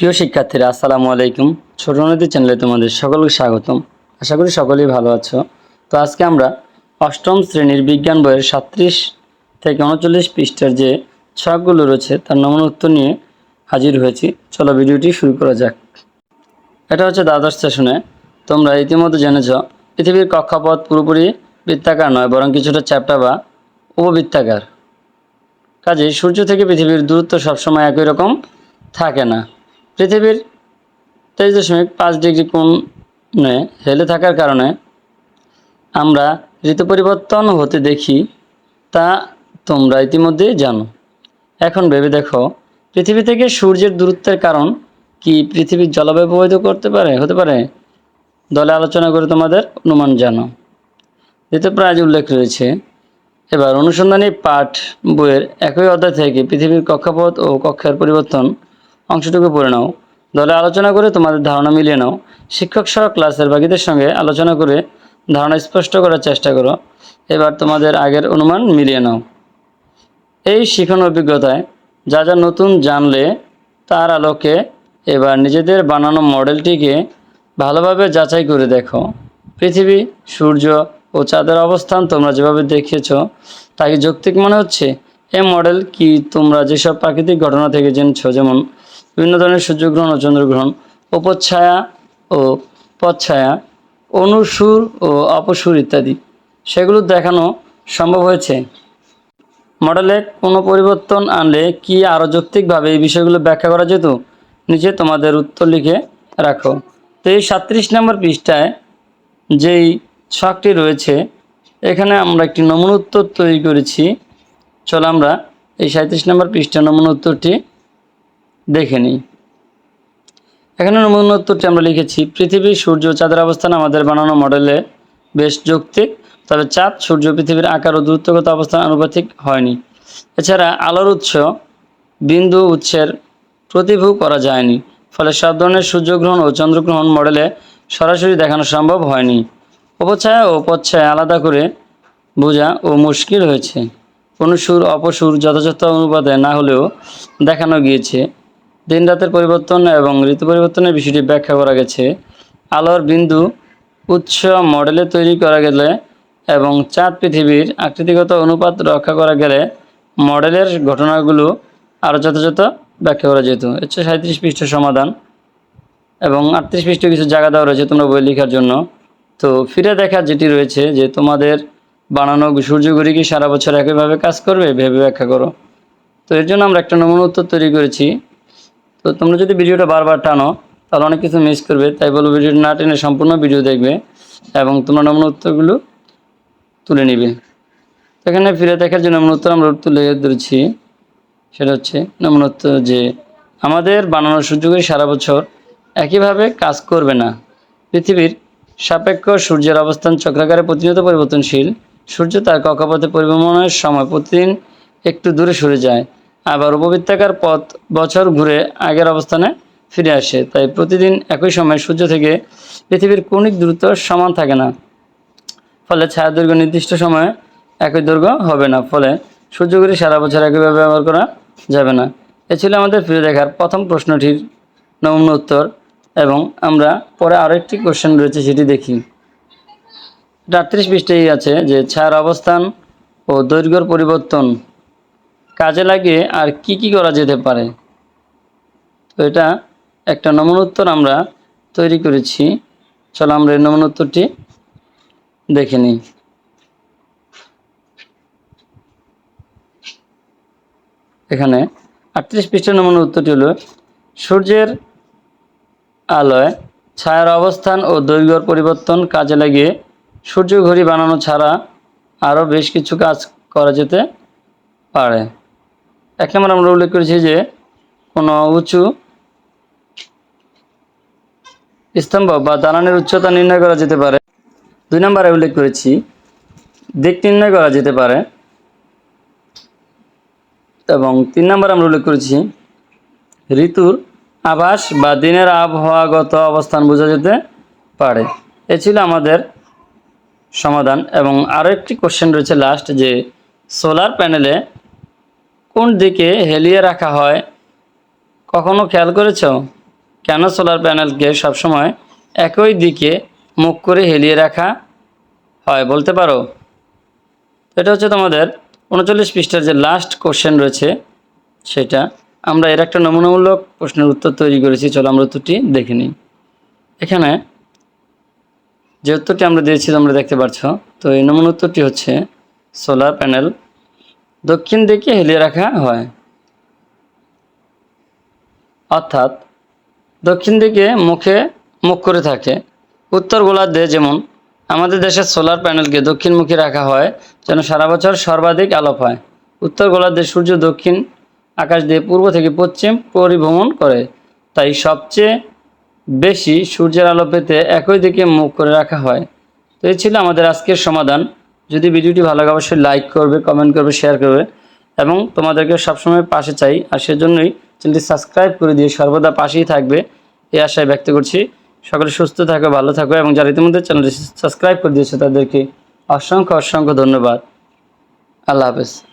প্রিয় শিক্ষার্থীরা, আসসালামু আলাইকুম। ছোট নদী চ্যানেলে তোমাদের সকলকে স্বাগতম। আশা করি সকলেই ভালো আছো। তো আজকে আমরা অষ্টম শ্রেণির বিজ্ঞান বইয়ের সাত্রিশ থেকে উনচল্লিশ পৃষ্ঠার যে ছকগুলো রয়েছে, তার নমুনা উত্তর নিয়ে হাজির হয়েছি। চলো ভিডিওটি শুরু করা যাক। এটা হচ্ছে দ্বাদশ সেশনে। তোমরা ইতিমধ্যে জেনেছ, পৃথিবীর কক্ষপথ পুরোপুরি বৃত্তাকার নয়, বরং কিছুটা চ্যাপ্টা বা উপবৃত্তাকার। কাজে সূর্য থেকে পৃথিবীর দূরত্ব সবসময় একই রকম থাকে না। পৃথিবীর তেইশ দশমিক পাঁচ ডিগ্রি কোণে হেলে থাকার কারণে আমরা ঋতু পরিবর্তন হতে দেখি, তা তোমরা ইতিমধ্যেই জানো। এখন ভেবে দেখো, পৃথিবী থেকে সূর্যের দূরত্বের কারণ কি পৃথিবীর জলবায়ু প্রভাবিত করতে পারে? হতে পারে। দলে আলোচনা করে তোমাদের অনুমান জানো এতে প্রায় উল্লেখ রয়েছে। এবার অনুসন্ধানী পাঠ বইয়ের একই অধ্যায় থেকে পৃথিবীর কক্ষপথ ও কক্ষের পরিবর্তন অংশটুকু পড়ে নাও। দলে আলোচনা করে তোমাদের ধারণা মিলিয়ে নাও। শিক্ষক সহ ক্লাসের বাকিদের সঙ্গে আলোচনা করে ধারণা স্পষ্ট করার চেষ্টা করো। এবার তোমাদের আগের অনুমান মিলিয়ে নাও। এই শিখন অভিজ্ঞতায় যা যা নতুন জানলে তার আলোকে এবার নিজেদের বানানো মডেলটিকে ভালোভাবে যাচাই করে দেখো। পৃথিবী, সূর্য ও চাঁদের অবস্থান তোমরা যেভাবে দেখিয়েছ তা কি যৌক্তিক মনে হচ্ছে? এ মডেল কি? তোমরা যেসব প্রাকৃতিক ঘটনা থেকে জেনেছ, যেমন বিভিন্ন ধরনের সূর্যগ্রহণ ও চন্দ্রগ্রহণ উপচ্ছায়া ও পচ্ছায়া, অনুসুর ও অপসুর ইত্যাদি। সেগুলো দেখানো সম্ভব হয়েছে। মডেলে কোনো পরিবর্তন আনলে কি আরও যৌক্তিকভাবে এই বিষয়গুলো ব্যাখ্যা করা যেত? নিচে তোমাদের উত্তর লিখে রাখো। তো এই সাত্রিশ নম্বর পৃষ্ঠায় যেই ছকটি রয়েছে, এখানে আমরা একটি নমুনা উত্তর তৈরি করেছি। চলো আমরা এই সাঁত্রিশ নম্বর পৃষ্ঠা নমুনা উত্তরটি দেখে নিই। এখানে নমুনা উত্তরটি আমরা লিখেছি, পৃথিবী, সূর্য চাঁদের অবস্থান আমাদের বানানো মডেলে বেশ যৌক্তিক, তবে চাঁদ, সূর্য পৃথিবীর আকার ও দূরত্বগত অবস্থান আনুপাতিক হয়নি। এছাড়া আলোর উৎস, বিন্দু উৎসের প্রতিভূ করা যায়নি, ফলে সব ধরনের সূর্যগ্রহণ ও চন্দ্রগ্রহণ মডেলে সরাসরি দেখানো সম্ভব হয়নি। উপছায়া ও পচ্ছায়া আলাদা করে বোঝা ও মুশকিল হয়েছে। অনুসুর অপসুর যথাযথ অনুপাতে না হলেও দেখানো গিয়েছে। দিন রাতের পরিবর্তন এবং ঋতু পরিবর্তনের বিষয়টি ব্যাখ্যা করা গেছে। আলোর বিন্দু উৎস মডেলে তৈরি করা গেলে এবং চাঁদ পৃথিবীর আকৃতিগত অনুপাত রক্ষা করা গেলে মডেলের ঘটনাগুলো আরও যথাযথ ব্যাখ্যা করা যেত। হচ্ছে সাঁত্রিশ পৃষ্ঠ সমাধান এবং আটত্রিশ পৃষ্ঠ কিছু জায়গা দেওয়া রয়েছে তোমরা বই লেখার জন্য। তো ফিরে দেখা যেটি রয়েছে যে তোমাদের বানানো সূর্যঘড়ি কি সারা বছর একইভাবে কাজ করবে, ভেবে ব্যাখ্যা করো। তো এর জন্য আমরা একটা নমুনা উত্তর তৈরি করেছি। তো তোমরা যদি ভিডিওটা বারবার টানো, তাহলে অনেক কিছু মিস করবে। তাই বলব ভিডিওটা না টেনে সম্পূর্ণ ভিডিও দেখবে এবং তোমরা নমুনা উত্তরগুলো তুলে নিবে। এখানে ফিরে দেখার জন্য নমুনা উত্তর আমরা তুলে ধরেছি, সেটা হচ্ছে নমুনা উত্তর যে, আমাদের বানানোর সূর্যঘড়ি সারা বছর একইভাবে কাজ করবে না। পৃথিবীর সাপেক্ষ সূর্যের অবস্থান চক্রাকারে প্রতিনিয়ত পরিবর্তনশীল। সূর্য তার কক্ষপথে পরিভ্রমণের সময় প্রতিদিন একটু দূরে সরে যায়। আবার উপবৃত্তাকার পথ বছর ঘুরে আগের অবস্থানে ফিরে আসে, তাই প্রতিদিন একই সময় সূর্য থেকে পৃথিবীর কৌণিক দূরত্ব সমান থাকে না। ফলে ছায়া দৈর্ঘ্য নির্দিষ্ট সময়ে একই দৈর্ঘ্য হবে না, ফলে সূর্যগুলি সারা বছর একইভাবে ব্যবহার করা যাবে না। এ ছিল আমাদের ফিরে দেখার প্রথম প্রশ্নটির নমুনা উত্তর এবং আমরা পরে আরও একটি কোশ্চেন রয়েছে সেটি দেখি। আটত্রিশ পৃষ্ঠেই আছে যে ছায়ার অবস্থান ও দৈর্ঘ্যর পরিবর্তন কাজে লাগিয়ে আর কি কি করা যেতে পারে? তো এটা একটা নমুনা উত্তর আমরা তৈরি করেছি। চলো আমরা এই নমুনা উত্তরটি দেখে নিই। এখানে আটত্রিশ পৃষ্ঠের নমুনা উত্তরটি হলো, সূর্যের আলোয় ছায়ার অবস্থান ও দৈর্ঘ্যর পরিবর্তন কাজে লাগিয়ে সূর্য ঘড়ি বানানো ছাড়া আরও বেশ কিছু কাজ করা যেতে পারে। এক নম্বর আমরা উল্লেখ করেছি যে কোনো উঁচু স্তম্ভ বা দালানের উচ্চতা নির্ণয় করা যেতে পারে। দুই নম্বরে উল্লেখ করেছি, দিক নির্ণয় করা যেতে পারে এবং তিন নম্বর আমরা উল্লেখ করেছি, ঋতুর আভাস বা দিনের আবহাওয়াগত অবস্থান বোঝা যেতে পারে। এ ছিল আমাদের সমাধান এবং আরও একটি কোশ্চেন রয়েছে লাস্ট যে সোলার প্যানেলে কোন দিকে হেলিয়ে রাখা হয়? কখনো খেয়াল করেছ? কেন সোলার প্যানেলকে সবসময় একই দিকে মুখ করে হেলিয়ে রাখা হয় বলতে পারো? এটা হচ্ছে তোমাদের উনচল্লিশ পৃষ্ঠার যে লাস্ট কোশ্চেন রয়েছে, সেটা। আমরা এর একটা নমুনামূলক প্রশ্নের উত্তর তৈরি করেছি, চলো আমরা উত্তরটি দেখে নিই। এখানে যে উত্তরটি আমরা দিয়েছি তোমরা দেখতে পাচ্ছ তো এই নমুনা উত্তরটি হচ্ছে, সোলার প্যানেল দক্ষিণ দিকে হেলিয়ে রাখা হয়। অর্থাৎ দক্ষিণ দিকে মুখে মুখ করে থাকে। উত্তর গোলার্ধে যেমন আমাদের দেশের সোলার প্যানেলকে দক্ষিণমুখী রাখা হয়, যেন সারা বছর সর্বাধিক আলো পায় উত্তর গোলার্ধে সূর্য দক্ষিণ আকাশ দিয়ে পূর্ব থেকে পশ্চিম পরিভ্রমণ করে। তাই সবচেয়ে বেশি সূর্যের আলো পেতে একই দিকে মুখ করে রাখা হয়। তো এই ছিল আমাদের আজকের সমাধান। যদি ভিডিওটি ভালো লাগে, অবশ্যই লাইক করবে কমেন্ট করবে শেয়ার করবে। এবং তোমাদেরকে সবসময় পাশে চাই। আর সেজন্যই চ্যানেলটি সাবস্ক্রাইব করে দিয়ে সর্বদা পাশেই থাকবে। এই আশায় ব্যক্ত করছি। সকলে সুস্থ থাকো, ভালো থাকো এবং যারা ইতিমধ্যে চ্যানেলটি সাবস্ক্রাইব করে দিয়েছে, তাদেরকে অসংখ্য অসংখ্য ধন্যবাদ। আল্লাহ হাফেজ।